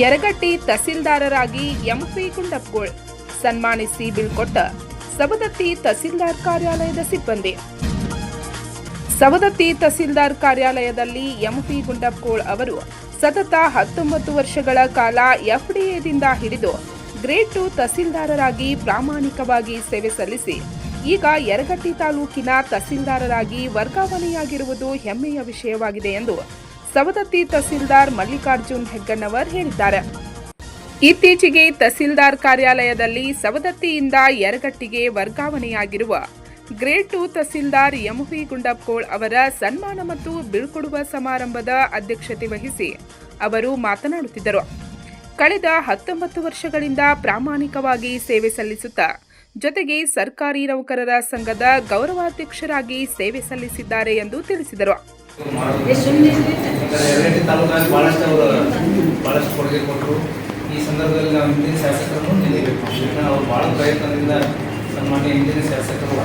Yaragatti ತಹಸೀಲ್ದಾರರಾಗಿ MP ಗುಂಡಪ್ಗೋಳ್ ಸನ್ಮಾನಿಸಿ ಬೀಳ್ಕೊಟ್ಟ ಸವದತ್ತಿ ತಹಸೀಲ್ದಾರ್ ಕಾರ್ಯಾಲಯದ ಸಿಬ್ಬಂದಿ. ಸವದತ್ತಿ ತಹಸೀಲ್ದಾರ್ ಕಾರ್ಯಾಲಯದಲ್ಲಿ ಎಂಪಿ ಗುಂಡಪ್ಪಗೋಳ್ ಅವರು ಸತತ ಹತ್ತೊಂಬತ್ತು ವರ್ಷಗಳ ಕಾಲ ಎಫ್ಡಿಎದಿಂದ ಹಿಡಿದು ಗ್ರೇಡ್ ಟು ತಹಸೀಲ್ದಾರರಾಗಿ ಪ್ರಾಮಾಣಿಕವಾಗಿ ಸೇವೆ ಸಲ್ಲಿಸಿ, ಈಗ ಯರಗಟ್ಟಿ ತಾಲೂಕಿನ ತಹಸೀಲ್ದಾರರಾಗಿ ವರ್ಗಾವಣೆಯಾಗಿರುವುದು ಹೆಮ್ಮೆಯ ವಿಷಯವಾಗಿದೆ ಎಂದು ಸವದತ್ತಿ ತಹಸೀಲ್ದಾರ್ ಮಲ್ಲಿಕಾರ್ಜುನ್ ಹೆಗ್ಗಣ್ಣವರ್ ಹೇಳಿದ್ದಾರೆ. ಇತ್ತೀಚೆಗೆ ತಹಸೀಲ್ದಾರ್ ಕಾರ್ಯಾಲಯದಲ್ಲಿ ಸವದತ್ತಿಯಿಂದ ಯರಗಟ್ಟಿಗೆ ವರ್ಗಾವಣೆಯಾಗಿರುವ grade two tahsildar MV Gundapkol ಅವರ ಸನ್ಮಾನ ಮತ್ತು ಬೀಳ್ಕೊಡುವ ಸಮಾರಂಭದ ಅಧ್ಯಕ್ಷತೆ ವಹಿಸಿ ಅವರು ಮಾತನಾಡುತ್ತಿದ್ದರು. ಕಳೆದ ಹತ್ತೊಂಬತ್ತು ವರ್ಷಗಳಿಂದ ಪ್ರಾಮಾಣಿಕವಾಗಿ ಸೇವೆ ಸಲ್ಲಿಸುತ್ತಾ ಜೊತೆಗೆ ಸರ್ಕಾರಿ ನೌಕರರ ಸಂಘದ ಗೌರವಾಧ್ಯಕ್ಷರಾಗಿ ಸೇವೆ ಸಲ್ಲಿಸಿದ್ದಾರೆ ಎಂದು ತಿಳಿಸಿದರು. ಯಾಕಂದ್ರೆ ಎರಡನೇ ತಾಲೂಕಿನಲ್ಲಿ ಭಾಳಷ್ಟು ಅವರು ಭಾಳಷ್ಟು ಕೊಡುಗೆ ಕೊಟ್ಟರು. ಈ ಸಂದರ್ಭದಲ್ಲಿ ನಾವು ಹಿಂದಿನ ಶಾಸಕರನ್ನು ನಿಲ್ಲಬೇಕು ಯಾಕಂದ್ರೆ ಅವರು ಭಾಳ ಪ್ರಯತ್ನದಿಂದ ಸನ್ಮಾನ್ಯ ಹಿಂದಿನ ಶಾಸಕರು,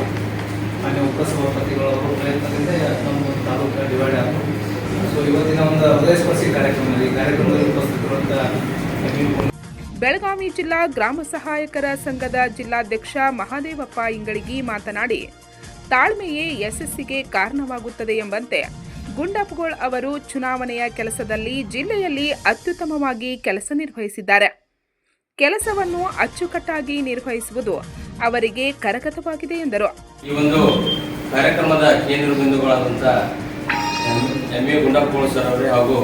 ಮಾನ್ಯ ಅವರು ಪ್ರಯತ್ನದಿಂದ ನಮ್ಮ ತಾಲೂಕು ಡಿವೈಡ್ ಆದರು. ಸೊ ಇವತ್ತಿನ ಒಂದು ಹೃದಯ ಸ್ಪರ್ಶಿ ಕಾರ್ಯಕ್ರಮದಲ್ಲಿ ಕಾರ್ಯಕ್ರಮದಲ್ಲಿ ಉಪಸ್ಥಿತರುವಂಥ ಬೆಳಗಾವಿ ಜಿಲ್ಲಾ ಗ್ರಾಮ ಸಹಾಯಕರ ಸಂಘದ ಜಿಲ್ಲಾಧ್ಯಕ್ಷ ಮಹಾದೇವಪ್ಪ ಇಂಗಳಗಿ ಮಾತನಾಡಿ, ತಾಳ್ಮೆಯೇ ಯಶಸ್ಸಿಗೆ ಕಾರಣವಾಗುತ್ತದೆ ಎಂಬಂತೆ ಗುಂಡಪ್ಪಗೋಳ್ ಅವರು ಚುನಾವಣೆಯ ಕೆಲಸದಲ್ಲಿ ಜಿಲ್ಲೆಯಲ್ಲಿ ಅತ್ಯುತ್ತಮವಾಗಿ ಕೆಲಸ ನಿರ್ವಹಿಸಿದ್ದಾರೆ. ಕೆಲಸವನ್ನು ಅಚ್ಚುಕಟ್ಟಾಗಿ ನಿರ್ವಹಿಸುವುದು ಅವರಿಗೆ ಕರಗತವಾಗಿದೆ ಎಂದರು. ಈ ಒಂದು ಕಾರ್ಯಕ್ರಮದ ಕೇಂದ್ರ ಬಿಂದುಗಳಾದಂಥ ಎಂ, ಎ ಗುಂಡಪ್ಪಗೋಳ್ ಸರ್ ಅವರೇ ಹಾಗೂ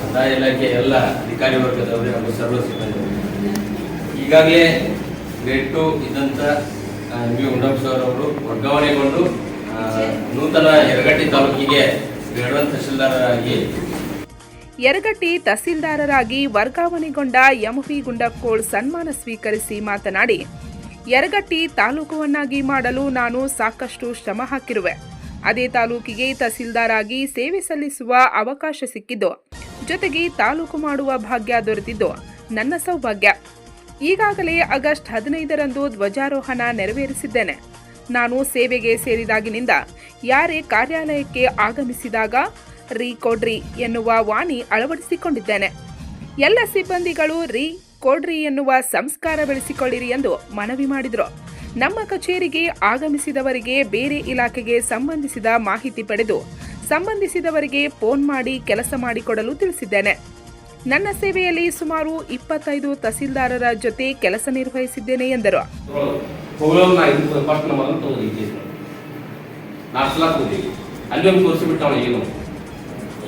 ಕಂದಾಯ ಇಲಾಖೆ ಎಲ್ಲ ಅಧಿಕಾರಿ ವರ್ಗದವರೇ ಹಾಗೂ ಸರ್ವ ಸಿಬ್ಬಂದಿ ಈಗಾಗಲೇ ಗ್ರೇಡ್ ಟು ಇದ್ದಂಥ ಎಂ ಎ ಗುಂಡಪ್ಪ ಸರ್ ಅವರು ವರ್ಗಾವಣೆಗೊಂಡು ನೂತನ ಯರಗಟ್ಟಿ ತಾಲೂಕಿಗೆ ಯರಗಟ್ಟಿ ತಹಸೀಲ್ದಾರರಾಗಿ ವರ್ಗಾವಣೆಗೊಂಡ ಎಂವಿ ಗುಂಡಕ್ಕೋಳ್ ಸನ್ಮಾನ ಸ್ವೀಕರಿಸಿ ಮಾತನಾಡಿ, ಯರಗಟ್ಟಿ ತಾಲೂಕುವನ್ನಾಗಿ ಮಾಡಲು ನಾನು ಸಾಕಷ್ಟು ಶ್ರಮ ಹಾಕಿರುವೆ. ಅದೇ ತಾಲೂಕಿಗೆ ತಹಸೀಲ್ದಾರಾಗಿ ಸೇವೆ ಸಲ್ಲಿಸುವ ಅವಕಾಶ ಸಿಕ್ಕಿದ್ದು, ಜೊತೆಗೆ ತಾಲೂಕು ಮಾಡುವ ಭಾಗ್ಯ ದೊರೆತಿದ್ದು ನನ್ನ ಸೌಭಾಗ್ಯ. ಈಗಾಗಲೇ ಆಗಸ್ಟ್ ಹದಿನೈದರಂದು ಧ್ವಜಾರೋಹಣ ನೆರವೇರಿಸಿದ್ದೇನೆ. ನಾನು ಸೇವೆಗೆ ಸೇರಿದಾಗಿನಿಂದ ಯಾರೇ ಕಾರ್ಯಾಲಯಕ್ಕೆ ಆಗಮಿಸಿದಾಗ, ರೀ ಕೊಡ್ರಿ ಎನ್ನುವ ವಾಣಿ ಅಳವಡಿಸಿಕೊಂಡಿದ್ದೇನೆ. ಎಲ್ಲ ಸಿಬ್ಬಂದಿಗಳು ರೀ ಕೊಡ್ರಿ ಎನ್ನುವ ಸಂಸ್ಕಾರ ಬೆಳೆಸಿಕೊಳ್ಳಿರಿ ಎಂದು ಮನವಿ ಮಾಡಿದರು. ನಮ್ಮ ಕಚೇರಿಗೆ ಆಗಮಿಸಿದವರಿಗೆ ಬೇರೆ ಇಲಾಖೆಗೆ ಸಂಬಂಧಿಸಿದ ಮಾಹಿತಿ ಪಡೆದು, ಸಂಬಂಧಿಸಿದವರಿಗೆ ಫೋನ್ ಮಾಡಿ ಕೆಲಸ ಮಾಡಿಕೊಡಲು ತಿಳಿಸಿದ್ದೇನೆ. ನನ್ನ ಸೇವೆಯಲ್ಲಿ ಸುಮಾರು ಇಪ್ಪತ್ತೈದು ತಹಸೀಲ್ದಾರರ ಜೊತೆ ಕೆಲಸ ನಿರ್ವಹಿಸಿದ್ದೇನೆ ಎಂದರು.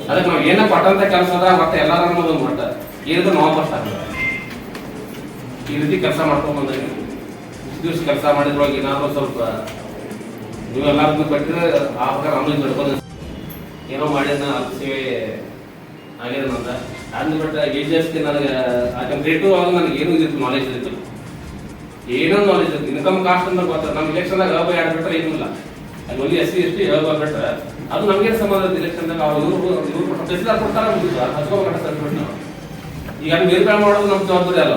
ಅದಕ್ಕೆ ಏನ ಪಟ್ಟಂತ ಮತ್ತೆ ಎಲ್ಲಾರ ಈ ರೀತಿ ಕೆಲಸ ಮಾಡ್ಕೊಂಡು ಇಷ್ಟು ದಿವಸ ಕೆಲಸ ಮಾಡಿದ್ರೊಳಗೆ ಏನಾದ್ರು ಸ್ವಲ್ಪ ನೀವು ಎಲ್ಲಾರನ್ನು ಬಿಟ್ಟರೆ ಆ ಪ್ರಕಾರ ನಡ್ಕೊಂಡು ಏನೋ ಮಾಡಿದ ಸೇವೆ ಆಗ್ಯದ ನಂದ ಬಟ್ ಬಿಟ್ಟು ಎ ಜಿ ಎಸ್ಗೆ ನನಗೆ ರೇಟು ಅವಾಗ ನನಗೆ ಏನು ಇದಿತ್ತು ನಾಲೆಜ್ ಇತ್ತು ಏನೋ ನಾಲೆಜ್ ಇತ್ತು ಇನ್ಕಮ್ ಕಾಸ್ಟ್ ಅಂತ ಗೊತ್ತ? ನಮ್ಮ ಇಲೆಕ್ಷನ್ದಾಗ ಹಬ್ ಎರಡು ಬಿಟ್ರೆ ಏನೂ ಇಲ್ಲ. ಅಲ್ಲಿ ಒಂದು ಎಸ್ ಸಿ, ಎಸ್ ಟಿ ಹೇಳ್ಬ ಬಿಟ್ರೆ ಅದು ನಮಗೆ ಸಂಬಂಧ ಇಲೆಕ್ಷನ್ದಾಗ ಅವ್ರು ಇವ್ರು ಇವ್ರು ತಹಸೀಲ್ದಾರ್ ಕೊಡ್ತಾರ ಮುಗಿದು ಹಚ್ಕೋಬೇಕು ಸರ್ಟಿಫಿಕೇಟ್ ನಾವು ಈಗ ಅಲ್ಲಿ ಬೇರ್ಬೇರೆ ಮಾಡೋದು ನಮ್ಮ ಜವಾಬ್ದಾರಿ ಅಲ್ಲ.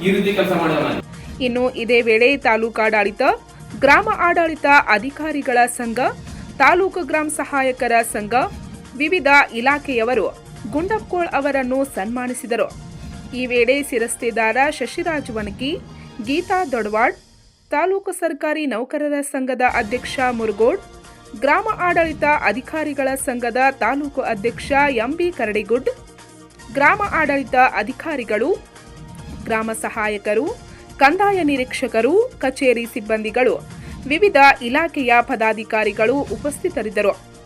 ಈ ರೀತಿ ಕೆಲಸ ಮಾಡ್ಯಾವ ನಾನು ಇನ್ನು ಇದೇ ವೇಳೆ ತಾಲೂಕಾಡಳಿತ ಗ್ರಾಮ ಆಡಳಿತ ಅಧಿಕಾರಿಗಳ ಸಂಘ, ತಾಲೂಕು ಗ್ರಾಮ ಸಹಾಯಕರ ಸಂಘ, ವಿವಿಧ ಇಲಾಖೆಯವರು ಗುಂಡಪ್ಕೋಳ್ ಅವರನ್ನು ಸನ್ಮಾನಿಸಿದರು. ಈ ವೇಳೆ ಶಿರಸ್ತೆದಾರ ಶಶಿರಾಜ್ ವನಗಿ, ಗೀತಾ ದೊಡವಾಡ್ ತಾಲೂಕು ಸರ್ಕಾರಿ ನೌಕರರ ಸಂಘದ ಅಧ್ಯಕ್ಷ ಮುರುಗೋಡ್, ಗ್ರಾಮ ಆಡಳಿತ ಅಧಿಕಾರಿಗಳ ಸಂಘದ ತಾಲೂಕು ಅಧ್ಯಕ್ಷ ಎಂಬಿ ಕರಡಿಗುಡ್, ಗ್ರಾಮ ಆಡಳಿತ ಅಧಿಕಾರಿಗಳು, ಗ್ರಾಮ ಸಹಾಯಕರು, ಕಂದಾಯ ನಿರೀಕ್ಷಕರು, ಕಚೇರಿ ಸಿಬ್ಬಂದಿಗಳು, ವಿವಿಧ ಇಲಾಖೆಯ ಪದಾಧಿಕಾರಿಗಳು ಉಪಸ್ಥಿತರಿದ್ದರು.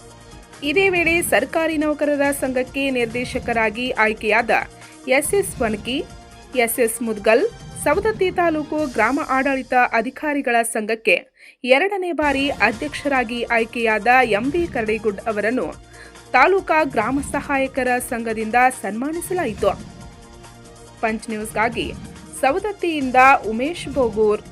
ಇದೇ ವೇಳೆ ಸರ್ಕಾರಿ ನೌಕರರ ಸಂಘಕ್ಕೆ ನಿರ್ದೇಶಕರಾಗಿ ಆಯ್ಕೆಯಾದ ಎಸ್ಎಸ್ ವನಕಿ ಎಸ್ಎಸ್ ಮುದ್ಗಲ್, ಸವದತ್ತಿ ತಾಲೂಕು ಗ್ರಾಮ ಆಡಳಿತ ಅಧಿಕಾರಿಗಳ ಸಂಘಕ್ಕೆ ಎರಡನೇ ಬಾರಿ ಅಧ್ಯಕ್ಷರಾಗಿ ಆಯ್ಕೆಯಾದ ಎಂಬಿ ಕರಡಿಗುಡ್ ಅವರನ್ನು ತಾಲೂಕಾ ಗ್ರಾಮ ಸಹಾಯಕರ ಸಂಘದಿಂದ ಸನ್ಮಾನಿಸಲಾಯಿತು. ಪಂಚ್ ನ್ಯೂಸ್ಗಾಗಿ ಸವದತ್ತಿಯಿಂದ ಉಮೇಶ್ ಬೋಗೂರ್